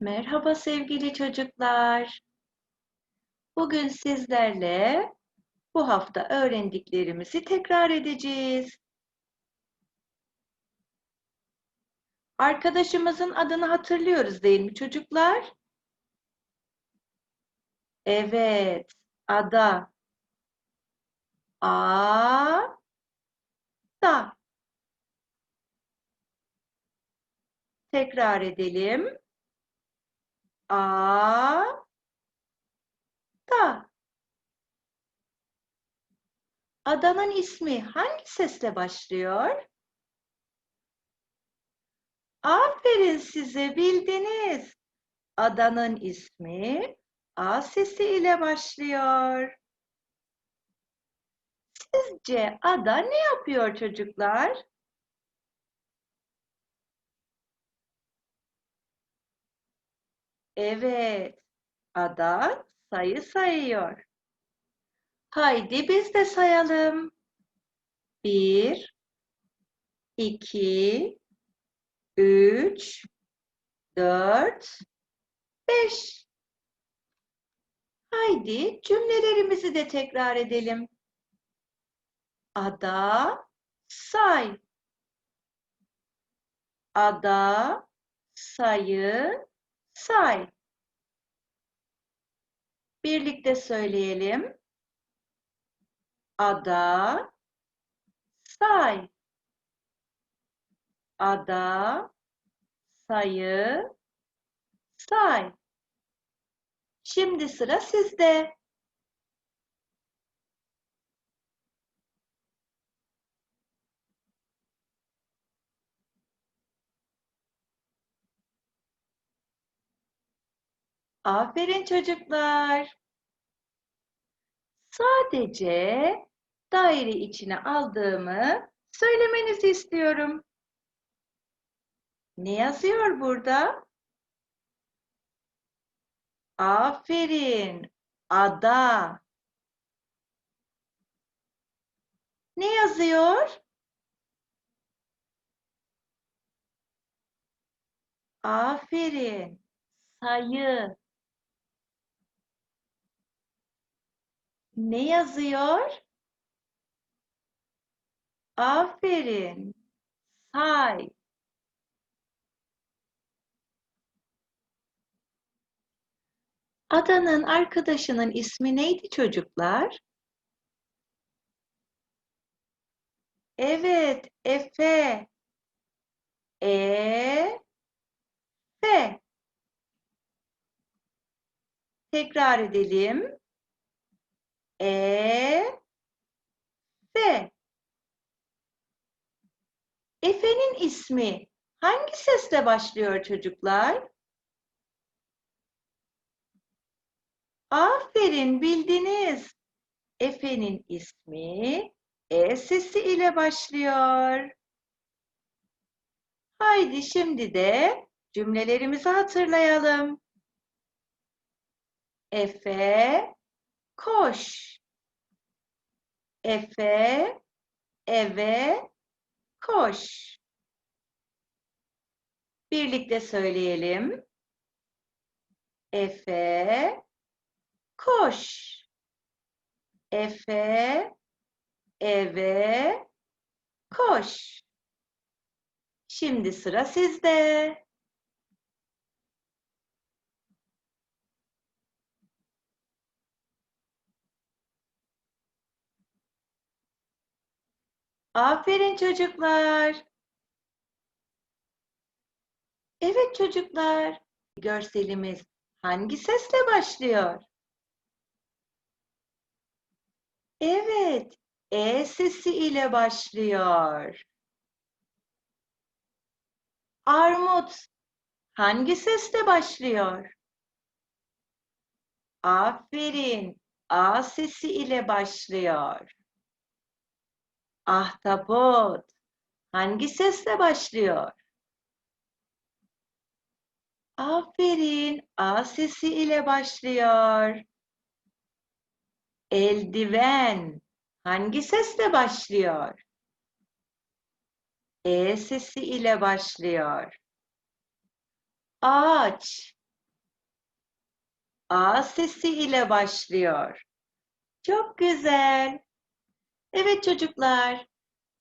Merhaba sevgili çocuklar. Bugün sizlerle bu hafta öğrendiklerimizi tekrar edeceğiz. Arkadaşımızın adını hatırlıyoruz değil mi çocuklar? Evet, ada. A da. Tekrar edelim. A da. Adanın ismi hangi sesle başlıyor? Aferin size bildiniz. Adanın ismi A sesi ile başlıyor. Sizce ada ne yapıyor çocuklar? Evet, ada sayı sayıyor. Haydi biz de sayalım. Bir, iki, üç, dört, beş. Haydi cümlelerimizi de tekrar edelim. Ada say. Ada sayı say. Birlikte söyleyelim. Ada say. Ada sayı say. Şimdi sıra sizde. Aferin çocuklar. Sadece daire içine aldığımı söylemenizi istiyorum. Ne yazıyor burada? Aferin. Ada. Ne yazıyor? Aferin. Sayı. Ne yazıyor? Aferin. Say. Adanın arkadaşının ismi neydi çocuklar? Evet, Efe. E F. Tekrar edelim. E F. Efe'nin ismi hangi sesle başlıyor çocuklar? Aferin bildiniz. Efe'nin ismi E sesi ile başlıyor. Haydi şimdi de cümlelerimizi hatırlayalım. Efe koş. Efe eve koş. Birlikte söyleyelim. Efe koş. Efe eve koş. Şimdi sıra sizde. Aferin çocuklar. Evet çocuklar. Görselimiz hangi sesle başlıyor? Evet, E sesi ile başlıyor. Armut hangi sesle başlıyor? Aferin, A sesi ile başlıyor. Ahtapot hangi sesle başlıyor? Aferin, A sesi ile başlıyor. Eldiven hangi sesle başlıyor? E sesi ile başlıyor. Ağaç A sesi ile başlıyor. Çok güzel. Evet çocuklar,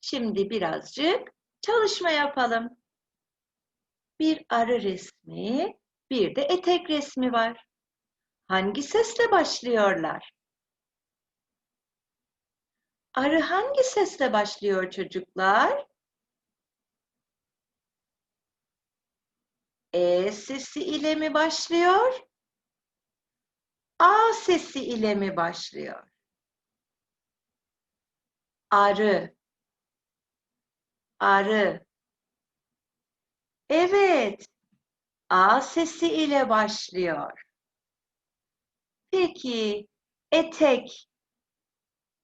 şimdi birazcık çalışma yapalım. Bir arı resmi, bir de etek resmi var. Hangi sesle başlıyorlar? Arı hangi sesle başlıyor çocuklar? E sesi ile mi başlıyor? A sesi ile mi başlıyor? Arı. Arı. Evet. A sesi ile başlıyor. Peki etek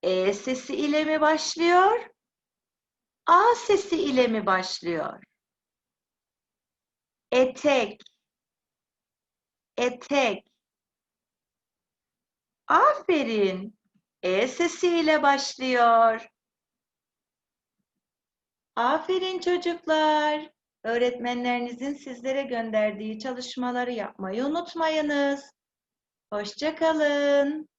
E sesi ile mi başlıyor? A sesi ile mi başlıyor? Etek. Etek. Aferin. E sesiyle başlıyor. Aferin çocuklar. Öğretmenlerinizin sizlere gönderdiği çalışmaları yapmayı unutmayınız. Hoşça kalın.